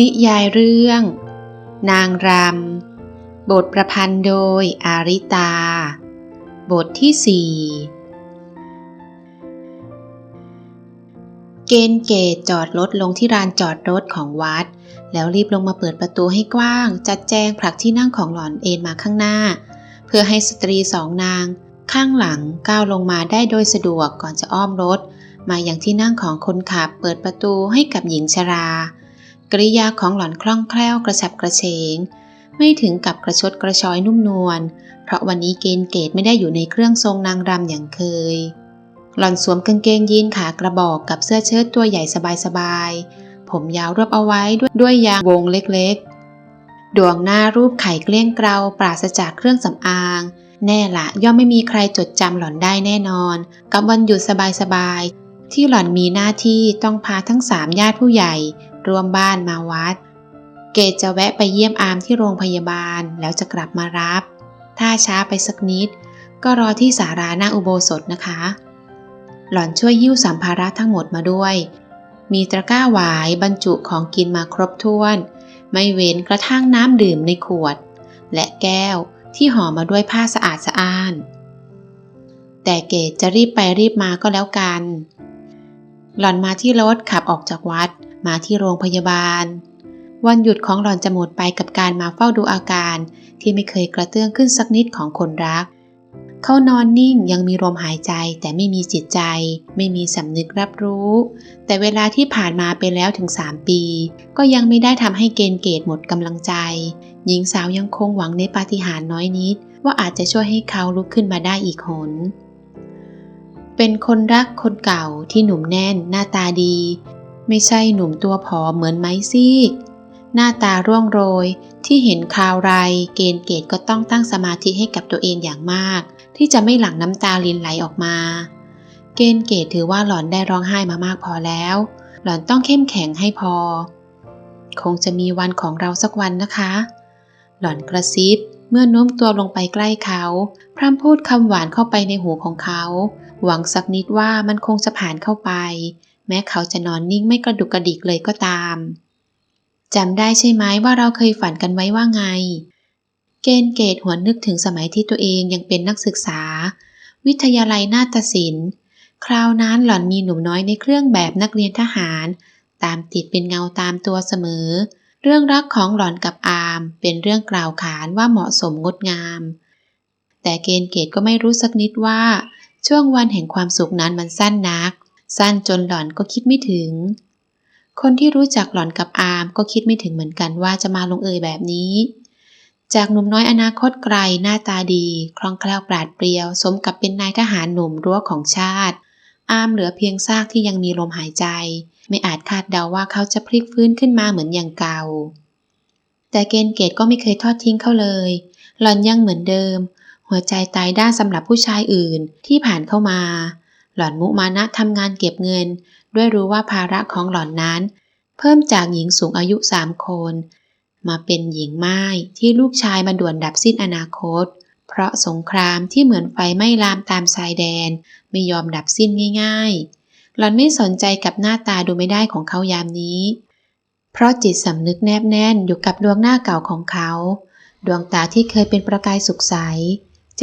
นิยายเรื่อง นางรำ บทประพันธ์โดยอาริตา บทที่สี่เกณฑ์เกตจอดรถลงที่ลานจอดรถของวัด แล้วรีบลงมาเปิดประตูให้กว้าง จัดแจงผลักที่นั่งของหล่อนเอนมาข้างหน้า เพื่อให้สตรีสองนาง ข้างหลังก้าวลงมาได้โดยสะดวกก่อนจะอ้อมรถ มาอย่างที่นั่งของคนขับเปิดประตูให้กับหญิงชรา กริยาของหล่อนคล่องแคล่วกระฉับกระเฉง ไม่ถึงกับกระชดกระชอยนุ่มนวล เพราะวันนี้เกณฑ์เกตไม่ได้อยู่ในเครื่องทรงนางรำอย่างเคย หล่อนสวมกางเกงยีนขากระบอกกับเสื้อเชิ้ตตัวใหญ่สบายๆ ผมยาวรวบเอาไว้ด้วยด้วยยางวงเล็กๆ ดวงหน้ารูปไข่เกลี้ยงเกลาปราศจากเครื่องสำอาง แน่ละย่อมไม่มีใครจดจำหล่อนได้แน่นอน กับวันหยุดสบายๆที่หล่อนมีหน้าที่ต้องพาทั้งสามญาติผู้ใหญ่ รวมบ้านมาวัด เกดจะแวะไปเยี่ยมอามที่โรงพยาบาลแล้วจะกลับมารับ ถ้าช้าไปสักนิด ก็รอที่สาราหน้าอุโบสถนะคะ หล่อนช่วยยิ้วสัมภาระทั้งหมดมาด้วย มีตะกร้าหวายบรรจุของกินมาครบถ้วน ไม่เว้นกระทั่งน้ำดื่มในขวด และแก้วที่ห่อมาด้วยผ้าสะอาดสะอ้าน แต่เกดจะรีบไปรีบมาก็แล้วกัน หล่อนมาที่รถขับออกจากวัด มาที่โรงพยาบาล วันหยุดของหล่อนจะหมดไปกับการมาเฝ้าดูอาการที่ไม่เคยกระเตื้องขึ้นสักนิดของคนรัก เขานอนนิ่งยังมีลมหายใจแต่ไม่มีจิตใจ ไม่มีสำนึกรับรู้ แต่เวลาที่ผ่านมาไปแล้วถึง 3 ปี ก็ยังไม่ได้ทำให้เกณฑ์เกตหมดกำลังใจ หญิงสาวยังคงหวังในปาฏิหาริย์น้อยนิด ว่าอาจจะช่วยให้เขาลุกขึ้นมาได้อีกหนเป็นคนรักคนเก่าที่หนุ่มแน่นหน้าตาดี ไม่ใช่หนุ่มตัวผอมเหมือนไม้ซีก หน้าตาร่วงโรยที่เห็นคราวไรเกณฑ์เกตก็ต้องตั้งสมาธิให้กับตัวเองอย่างมาก ที่จะไม่หลั่งน้ำตาลินไหลออกมา เกณฑ์เกตถือว่าหล่อนได้ร้องไห้มามากพอแล้ว หล่อนต้องเข้มแข็งให้พอ คงจะมีวันของเราสักวันนะคะ หล่อนกระซิบเมื่อโน้มตัวลงไปใกล้เขา พร่ำพูดคำหวานเข้าไปในหูของเขา หวังสักนิดว่ามันคงจะผ่านเข้าไป แม้เขาจะนอนนิ่งไม่กระดุกกระดิกเลยก็ตามจำได้ใช่ไหมว่าเราเคยฝันกันไว้ว่าไง เกณฑ์เกตหวนนึกถึงสมัยที่ตัวเองยังเป็นนักศึกษา วิทยาลัยนาฏศิลป์ คราวนั้นหล่อนมีหนุ่มน้อยในเครื่องแบบนักเรียนทหาร ตามติดเป็นเงาตามตัวเสมอ เรื่องรักของหล่อนกับอามเป็นเรื่องกล่าวขานว่าเหมาะสมงดงาม แต่เกณฑ์เกตก็ไม่รู้สักนิดว่า ช่วงวันแห่งความสุขนั้นมันสั้นนัก สั้นจนหล่อนก็คิดไม่ถึง คนที่รู้จักหล่อนกับอาร์มก็คิดไม่ถึงเหมือนกันว่าจะมาลงเอยแบบนี้ จากหนุ่มน้อยอนาคตไกลหน้าตาดี คล่องแคล่วปราดเปรียว สมกับเป็นนายทหารหนุ่มรั้วของชาติ อามเหลือเพียงซากที่ยังมีลมหายใจ ไม่อาจคาดเดาว่าเขาจะพลิกฟื้นขึ้นมาเหมือนอย่างเก่า แต่เกณฑ์เกตก็ไม่เคยทอดทิ้งเขาเลย หล่อนยังเหมือนเดิม หัวใจตายด้านสำหรับผู้ชายอื่นที่ผ่านเข้ามา หล่อนมุมานะทำงานเก็บเงิน ด้วยรู้ว่าภาระของหล่อนนั้น เพิ่มจากหญิงสูงอายุสามคน มาเป็นหญิงไม้ที่ลูกชายมาด่วนดับสิ้นอนาคต เพราะสงครามที่เหมือนไฟไม้ลามตามชายแดน ไม่ยอมดับสิ้นง่าย ๆ หล่อนไม่สนใจกับหน้าตาดูไม่ได้ของเขายามนี้ เพราะจิตสำนึกแนบแน่นอยู่กับดวงหน้าเก่าของเขา ดวงตาที่เคยเป็นประกายสุขใส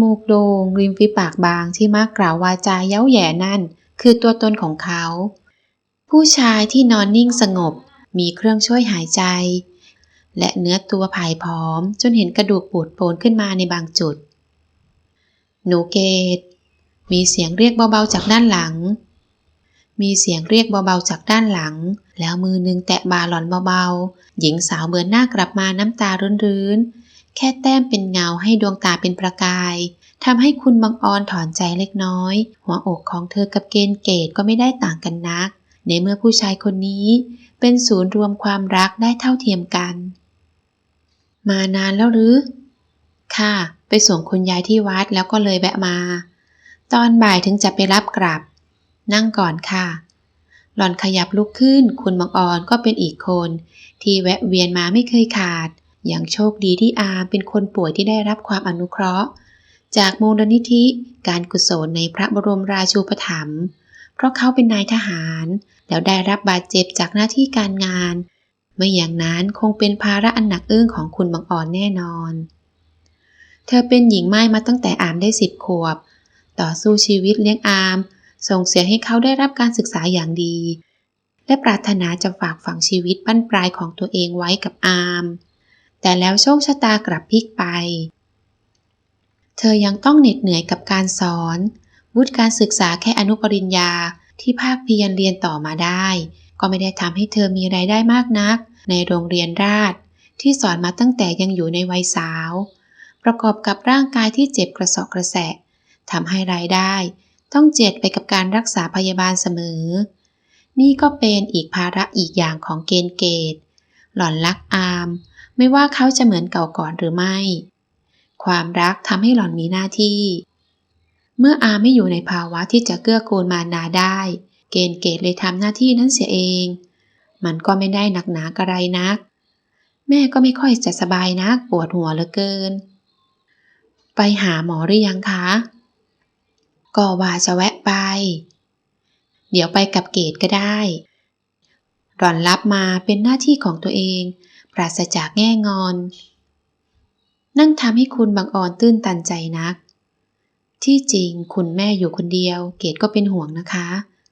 มูกโดง่งริมฝีปากบางที่มักกล่าววาจาเย้าแย่นั่น คือตัวตนของเขา ผู้ชายที่นอนนิ่งสงบ มีเครื่องช่วยหายใจ และเนื้อตัวผายผอม จนเห็นกระดูกปูดโปนขึ้นมาในบางจุด หนูเกต มีเสียงเรียกเบาๆจากด้านหลัง มีเสียงเรียกเบาๆจากด้านหลัง แล้วมือนึงแตะบาหลอนเบาๆ หญิงสาวเบือนหน้ากลับมาน้ำตารื้นๆ ค่แต้มเป็นเงาให้ดวงตาเป็นประกายทำให้คุณบางออนถอนใจเล็กน้อย หัวอกของเธอกับเกณฑ์เกตก็ไม่ได้ต่างกันนัก ในเมื่อผู้ชายคนนี้ เป็นศูนย์รวมความรักได้เท่าเทียมกัน มานานแล้วหรือ ค่ะ ไปส่งคุณยายที่วัดแล้วก็เลยแวะมา ตอนบ่ายถึงจะไปรับกลับ นั่งก่อนค่ะ หล่อนขยับลุกขึ้น คุณบางออนก็เป็นอีกคน ที่แวะเวียนมาไม่เคยขาด ย่างโชคดีที่อาเป็นคนป่วยที่ได้รับความอนุเคราะห์ จากมูลนิธิการกุศลในพระบรมราชูปถัมภ์เพราะเขาเป็นนายทหาร แล้วได้รับบาดเจ็บจากหน้าที่การงาน ไม่อย่างนั้นคงเป็นภาระอันหนักอึ้งของคุณบางอ่อนแน่นอน เธอเป็นหญิงไม้มาตั้งแต่อามได้สิบขวบ ต่อสู้ชีวิตเลี้ยงอาม ส่งเสียให้เขาได้รับการศึกษาอย่างดี และปรารถนาจะฝากฝังชีวิตบั้นปลายของตัวเองไว้กับอาม แต่แล้วโชคชะตากลับพลิกไป เธอยังต้องเหน็ดเหนื่อยกับการสอน วุฒิการศึกษาแค่อนุปริญญาที่ภาคเพียรเรียนต่อมาได้ ก็ไม่ได้ทำให้เธอมีไรายได้มากนัก ในโรงเรียนราช ที่สอนมาตั้งแต่ยังอยู่ในวัยสาว ประกอบกับร่างกายที่เจ็บกระสอบกระแสะทำให้รายได้ ต้องเจ็ดไปกับการรักษาพยาบาลเสมอ นี่ก็เป็นอีกภาระอีกอย่างของเกณฑ์เกต หล่อนรักอาม ไม่ว่าเขาจะเหมือนเก่าก่อนหรือไม่ ความรักทำให้หล่อนมีหน้าที่ เมื่ออาไม่อยู่ในภาวะที่จะเกื้อกูลมารดาได้ เกณฑ์เกตเลยทำหน้าที่นั้นเสียเอง มันก็ไม่ได้หนักหนากระไรนัก แม่ก็ไม่ค่อยจะสบายนักปวดหัวเหลือเกิน ไปหาหมอหรือยังคะ ก็ว่าจะแวะไป เดี๋ยวไปกับเกตก็ได้หล่อนรับมาเป็นหน้าที่ของตัวเอง ราศจากแง่งอน นั่นทำให้คุณบางอ่อนตื้นตันใจนัก ที่จริงคุณแม่อยู่คนเดียว เกดก็เป็นห่วงนะคะ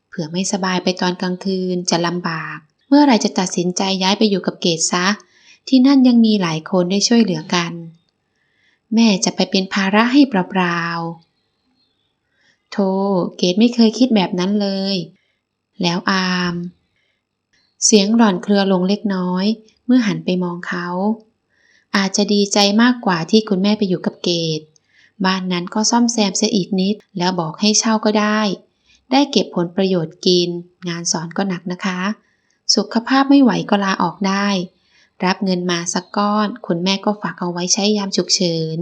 เผื่อไม่สบายไปตอนกลางคืนจะลำบาก เมื่อไรจะตัดสินใจย้ายไปอยู่กับเกดซะ ที่นั่นยังมีหลายคนได้ช่วยเหลือกัน แม่จะไปเป็นภาระให้เปล่าๆโธ่เกดไม่เคยคิดแบบนั้นเลย แล้วอามเสียงหล่อนเครือลงเล็กน้อย เมื่อหันไปมองเขา อาจจะดีใจมากกว่าที่คุณแม่ไปอยู่กับเกดบ้านนั้นก็ซ่อมแซมเสียอีกนิด แล้วบอกให้เช่าก็ได้ ได้เก็บผลประโยชน์กิน งานสอนก็หนักนะคะ สุขภาพไม่ไหวก็ลาออกได้ รับเงินมาสักก้อน คุณแม่ก็ฝากเอาไว้ใช้ยามฉุกเฉิน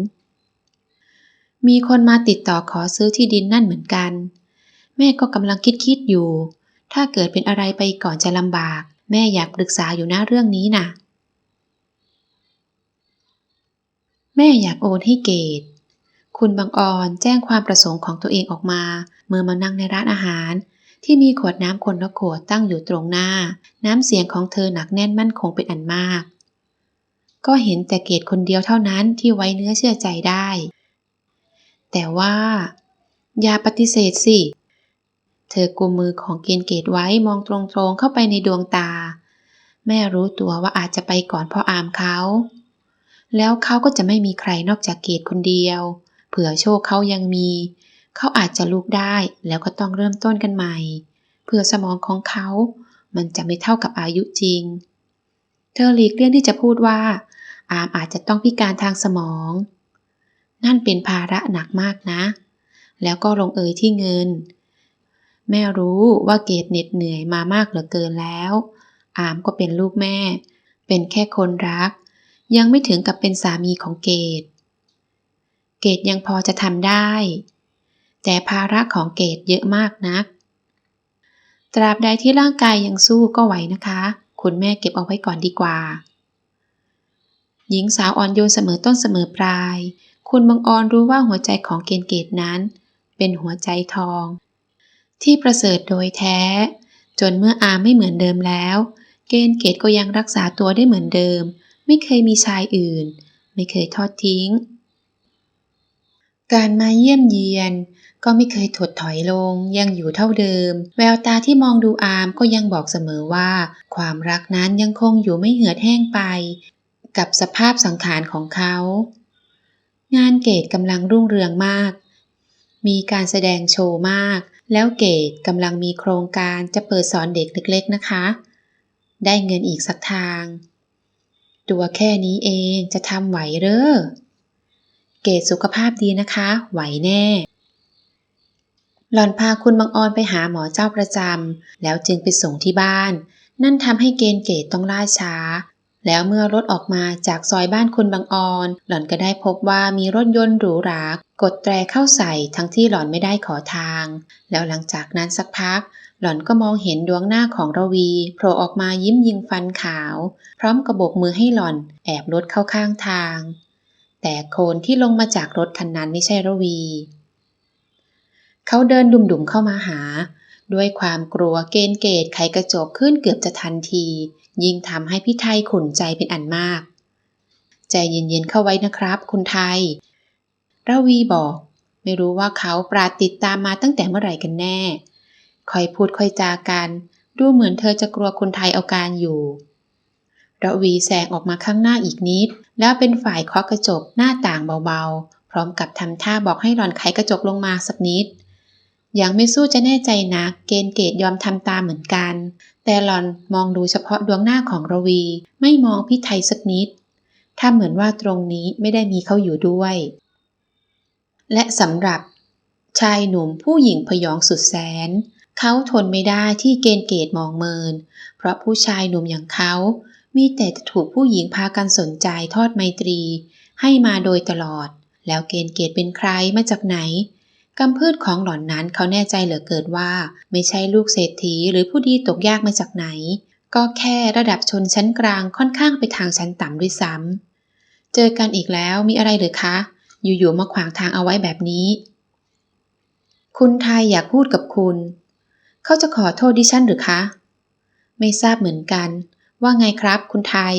มีคนมาติดต่อขอซื้อที่ดินนั่นเหมือนกัน แม่ก็กำลังคิดคิดอยู่ ถ้าเกิดเป็นอะไรไปก่อนจะลำบาก แม่อยากปรึกษาอยู่นะเรื่องนี้น่ะ แม่อยากโอนให้เกดคุณบางออนแจ้งความประสงค์ของตัวเองออกมา เมื่อมานั่งในร้านอาหาร ที่มีขวดน้ำคนละขวดตั้งอยู่ตรงหน้า น้ำเสียงของเธอหนักแน่นมั่นคงเป็นอันมาก ก็เห็นแต่เกดคนเดียวเท่านั้นที่ไว้เนื้อเชื่อใจได้ แต่ว่า อย่าปฏิเสธสิ เธอกุมมือของเกณฑ์เกตไว้มองตรงๆเข้าไปในดวงตา แม่รู้ตัวว่าอาจจะไปก่อนพ่ออามเขา แล้วเขาก็จะไม่มีใครนอกจากเกตคนเดียว เผื่อโชคเขายังมี เขาอาจจะลุกได้แล้วก็ต้องเริ่มต้นกันใหม่ เพื่อสมองของเขา มันจะไม่เท่ากับอายุจริง เธอหลีกเลี่ยงที่จะพูดว่า อามอาจจะต้องพิการทางสมอง นั่นเป็นภาระหนักมากนะ แล้วก็ลงเอยที่เงิน แม่รู้ว่าเกดเหน็ดเหนื่อยมามากเหลือเกินแล้ว อามก็เป็นลูกแม่ เป็นแค่คนรัก ยังไม่ถึงกับเป็นสามีของเกดเกดยังพอจะทำได้ แต่ภาระของเกดเยอะมากนัก ตราบใดที่ร่างกายยังสู้ก็ไหวนะคะ คุณแม่เก็บเอาไว้ก่อนดีกว่า หญิงสาวอ่อนโยนเสมอต้นเสมอปลาย คุณบังออนรู้ว่าหัวใจของเกณฑ์เกตนั้น เป็นหัวใจทอง ที่ประเสริฐโดยแท้ จนเมื่ออามไม่เหมือนเดิมแล้ว เกณฑ์เกตก็ยังรักษาตัวได้เหมือนเดิม ไม่เคยมีชายอื่น ไม่เคยทอดทิ้ง การมาเยี่ยมเยียน ก็ไม่เคยถดถอยลง ยังอยู่เท่าเดิม แววตาที่มองดูอามก็ยังบอกเสมอว่า ความรักนั้นยังคงอยู่ไม่เหือดแห้งไป กับสภาพสังขารของเขา งานเกตกำลังรุ่งเรืองมากมีการแสดงโชว์มาก แล้วเกตกำลังมีโครงการจะเปิดสอนเด็กเล็กๆนะคะ ได้เงินอีกสักทาง ตัวแค่นี้เองจะทำไหวเรอเกตสุขภาพดีนะคะ ไหวแน่ หล่อนพาคุณบางออนไปหาหมอเจ้าประจำแล้วจึงไปส่งที่บ้าน นั่นทำให้เกณฑ์เกตต้องล่าช้า แล้วเมื่อรถออกมาจากซอยบ้านคุณบางออน หล่อนก็ได้พบว่ามีรถยนต์หรูหรากดแตรเข้าใส่ทั้งที่หล่อนไม่ได้ขอทาง แล้วหลังจากนั้นสักพัก หล่อนก็มองเห็นดวงหน้าของระวีโผล่ออกมายิ้มยิงฟันขาว พร้อมกระบกมือให้หล่อนแอบรถเข้าข้างทาง แต่คนที่ลงมาจากรถคันนั้นไม่ใช่ระวี เขาเดินดุ่มๆเข้ามาหา ด้วยความกลัวเกณฑ์เกตไขกระจกขึ้นเกือบจะทันที ยิ่งทำให้พี่ไทยขุนใจเป็นอันมาก ใจเย็นๆเข้าไว้นะครับ คุณไทยระวีบอก ไม่รู้ว่าเขาปราดติดตามมาตั้งแต่เมื่อไหร่กันแน่คอยพูดคอยจากัน ดูเหมือนเธอจะกลัวคุณไทยเอาการอยู่ระวีแสงออกมาข้างหน้าอีกนิด แล้วเป็นฝ่ายเคาะกระจกหน้าต่างเบาๆ พร้อมกับทำท่าบอกให้หลอนไขกระจกลงมาสักนิด ยังไม่สู้จะแน่ใจนัก เกณฑ์เกตยอมทำตามเหมือนกัน แต่หล่อนมองดูเฉพาะดวงหน้าของระวี ไม่มองพี่ไทยสักนิด ถ้าเหมือนว่าตรงนี้ไม่ได้มีเขาอยู่ด้วย และสำหรับ ชายหนุ่มผู้หญิงพยองสุดแสน เขาทนไม่ได้ที่เกณฑ์เกตมองเมิน เพราะผู้ชายหนุ่มอย่างเขา มีแต่จะถูกผู้หญิงพากันสนใจทอดไมตรี ให้มาโดยตลอด แล้วเกณฑ์เกตเป็นใครมาจากไหน กำพืชของหล่อนนั้นเขาแน่ใจเหลือเกินว่า ไม่ใช่ลูกเศรษฐีหรือผู้ดีตกยากมาจากไหน ก็แค่ระดับชนชั้นกลางค่อนข้างไปทางชั้นต่ำด้วยซ้ำเจอกันอีกแล้วมีอะไรหรือคะ อยู่ๆมาขวางทางเอาไว้แบบนี้ คุณไทยอยากพูดกับคุณ เขาจะขอโทษดิฉันหรือคะ ไม่ทราบเหมือนกัน ว่าไงครับคุณไทย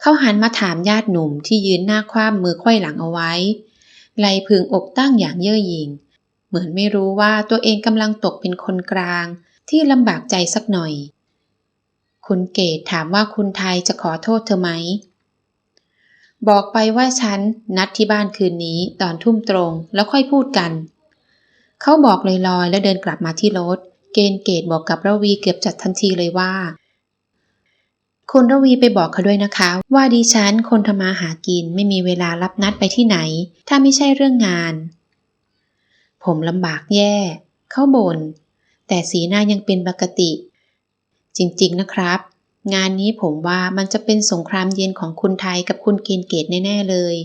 เขาหันมาถามญาติหนุ่มที่ยืนหน้าคว่ำมือควยหลังเอาไว้ ไหลพึงอกตั้งอย่างเย่อหยิ่ง เหมือนไม่รู้ว่าตัวเองกำลังตกเป็นคนกลางที่ลำบากใจสักหน่อย คุณเกตถามว่าคุณไทยจะขอโทษเธอไหม บอกไปว่าฉันนัดที่บ้านคืนนี้ตอนทุ่มตรงแล้วค่อยพูดกัน เขาบอกลอยๆ แล้วเดินกลับมาที่รถ เกณฑ์เกตบอกกับระวีเกือบจัดทันทีเลยว่า คุณระวีไปบอกเขาด้วยนะคะ ว่าดิฉันคนทำมาหากินไม่มีเวลารับนัดไปที่ไหน ถ้าไม่ใช่เรื่องงาน ผมลำบากแย่ เขาบน่นแต่สีหน้ายังเป็นปกติ จริงๆนะครับ งานนี้ผมว่ามันจะเป็นสงครามเย็นของคุณไทยกับคุณเกณฑ์เกตแน่ๆเลย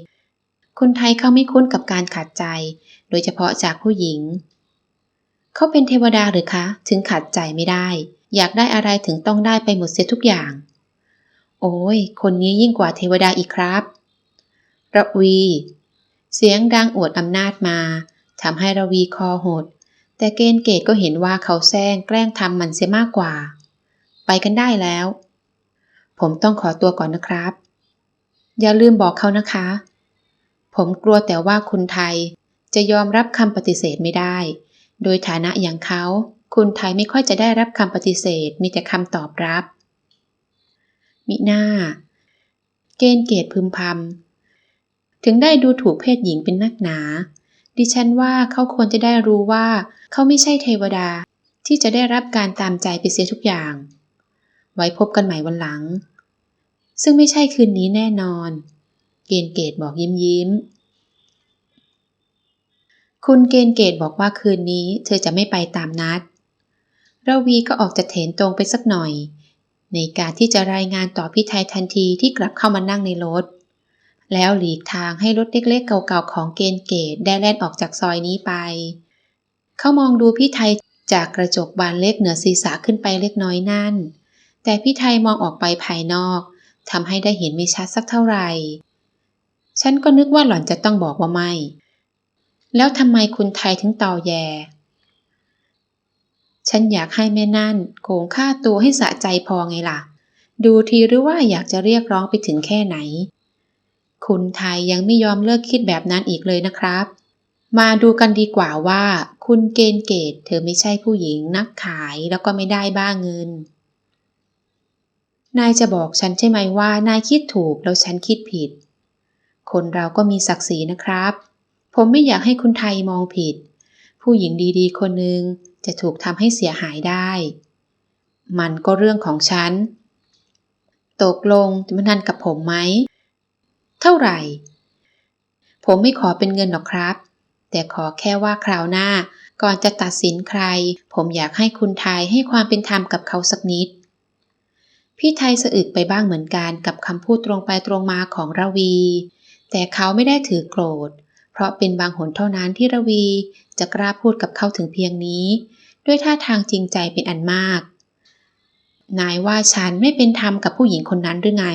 คุณไทยเขาไม่คุ้นกับการขัดใจ โดยเฉพาะจากผู้หญิง เขาเป็นเทวดาหรือคะ ถึงขัดใจไม่ได้ อยากได้อะไรถึงต้องได้ไปหมดเสียทุกอย่าง โอ้ย คนนี้ยิ่งกว่าเทวดาอีกครับระวี เสียงดังอวดอำนาจมาทำให้ระวีคอหด แต่เกณฑ์เกตก็เห็นว่าเขาแซงแกล้งทำมันเสียมากกว่า ไปกันได้แล้ว ผมต้องขอตัวก่อนนะครับ อย่าลืมบอกเขานะคะ ผมกลัวแต่ว่าคุณไทยจะยอมรับคำปฏิเสธไม่ได้ โดยฐานะอย่างเขา คุณไทยไม่ค่อยจะได้รับคำปฏิเสธ มีแต่คำตอบรับ มิหน้า เกณฑ์เกตพึมพำ ถึงได้ดูถูกเพศหญิงเป็นนักหนา ดิฉันว่าเขาควรจะได้รู้ว่าเขาไม่ใช่เทวดาที่จะได้รับการตามใจไปเสียทุกอย่าง ไว้พบกันใหม่วันหลัง ซึ่งไม่ใช่คืนนี้แน่นอน เกณฑ์เกตบอกยิ้มยิ้ม คุณเกณฑ์เกตบอกว่าคืนนี้เธอจะไม่ไปตามนัดราวีก็ออกจะเถนตรงไปสักหน่อย ในการที่จะรายงานต่อพี่ไทยทันทีที่กลับเข้ามานั่งในรถ แล้วหลีกทางให้รถเล็กๆ เก่าๆ ของเกณฑ์เกตได้แล่นออกจากซอยนี้ไป เขามองดูพี่ไทยจากกระจกบานเล็กเหนือศีรษะขึ้นไปเล็กน้อยนั่น แต่พี่ไทยมองออกไปภายนอกทำให้ได้เห็นไม่ชัดสักเท่าไหร่ ฉันก็นึกว่าหล่อนจะต้องบอกว่าไม่ แล้วทำไมคุณไทยถึงตอแย ฉันอยากให้แม่นั่นโกงค่าตัวให้สะใจพอไงล่ะ ดูทีหรือว่าอยากจะเรียกร้องไปถึงแค่ไหน คุณไทยยังไม่ยอมเลิกคิดแบบนั้นอีกเลยนะครับ มาดูกันดีกว่าว่า คุณเกณฑ์เกตเธอไม่ใช่ผู้หญิงนักขายแล้วก็ไม่ได้บ้าเงิน นายจะบอกฉันใช่ไหมว่านายคิดถูกแล้วฉันคิดผิด คนเราก็มีศักดิ์ศรีนะครับ ผมไม่อยากให้คุณไทยมองผิด ผู้หญิงดีๆ คนหนึ่ง จะถูกทำให้เสียหายได้ มันก็เรื่องของฉัน ตกลงจะมานันกับผมไหม เท่าไหร่ ผมไม่ขอเป็นเงินหรอกครับ แต่ขอแค่ว่าคราวหน้าก่อนจะตัดสินใคร ผมอยากให้คุณไทยให้ความเป็นธรรมกับเขาสักนิด พี่ไทยสะอึกไปบ้างเหมือนกันกับคำพูดตรงไปตรงมาของราวี แต่เขาไม่ได้ถือโกรธ เพราะเป็นบางหนเท่านั้นที่ระวี จะกล้าพูดกับเขาถึงเพียงนี้ ด้วยท่าทางจริงใจเป็นอันมาก นายว่าฉันไม่เป็นธรรมกับผู้หญิงคนนั้นหรือไง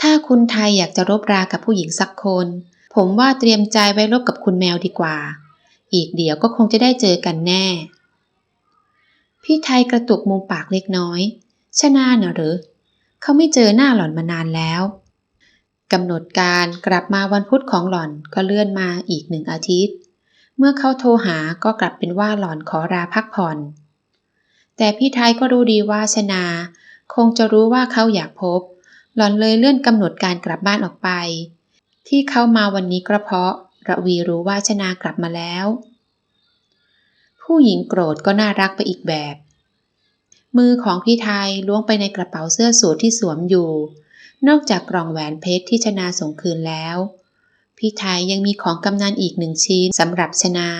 ถ้าคุณไทยอยากจะรบรากับผู้หญิงสักคน ผมว่าเตรียมใจไว้รบกับคุณแมวดีกว่า อีกเดี๋ยวก็คงจะได้เจอกันแน่ พี่ไทยกระตุกมุมปากเล็กน้อยชนาเนอะหรือ เขาไม่เจอหน้าหล่อนมานานแล้วกำหนดการกลับมาวันพุธของหล่อนก็เลื่อนมาอีกหนึ่งอาทิตย์ เมื่อเขาโทรหาก็กลับเป็นว่าหล่อนขอลาพักผ่อน แต่พี่ไทยก็รู้ดีว่าชนา คงจะรู้ว่าเขาอยากพบ หล่อนเลยเลื่อนกำหนดการกลับบ้านออกไป ที่เขามาวันนี้ก็เพาะระวีรู้ว่าชนากลับมาแล้ว ผู้หญิงโกรธก็น่ารักไปอีกแบบ มือของพี่ไทยล้วงไปในกระเป๋าเสื้อสูทที่สวมอยู่ นอกจากกล่องแหวนเพชรที่ชนาส่งคืนแล้ว พี่ไทยยังมีของกำนันอีกหนึ่งชิ้นสำหรับชนา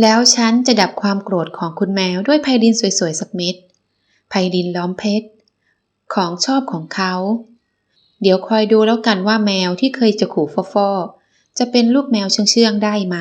แล้วฉันจะดับความโกรธของคุณแมวด้วยไพลินสวยๆสักเม็ดไพลินล้อมเพชร ของชอบของเขา เดี๋ยวคอยดูแล้วกันว่าแมวที่เคยจะขู่ฟอๆจะเป็นลูกแมวเชื่องๆได้ไหม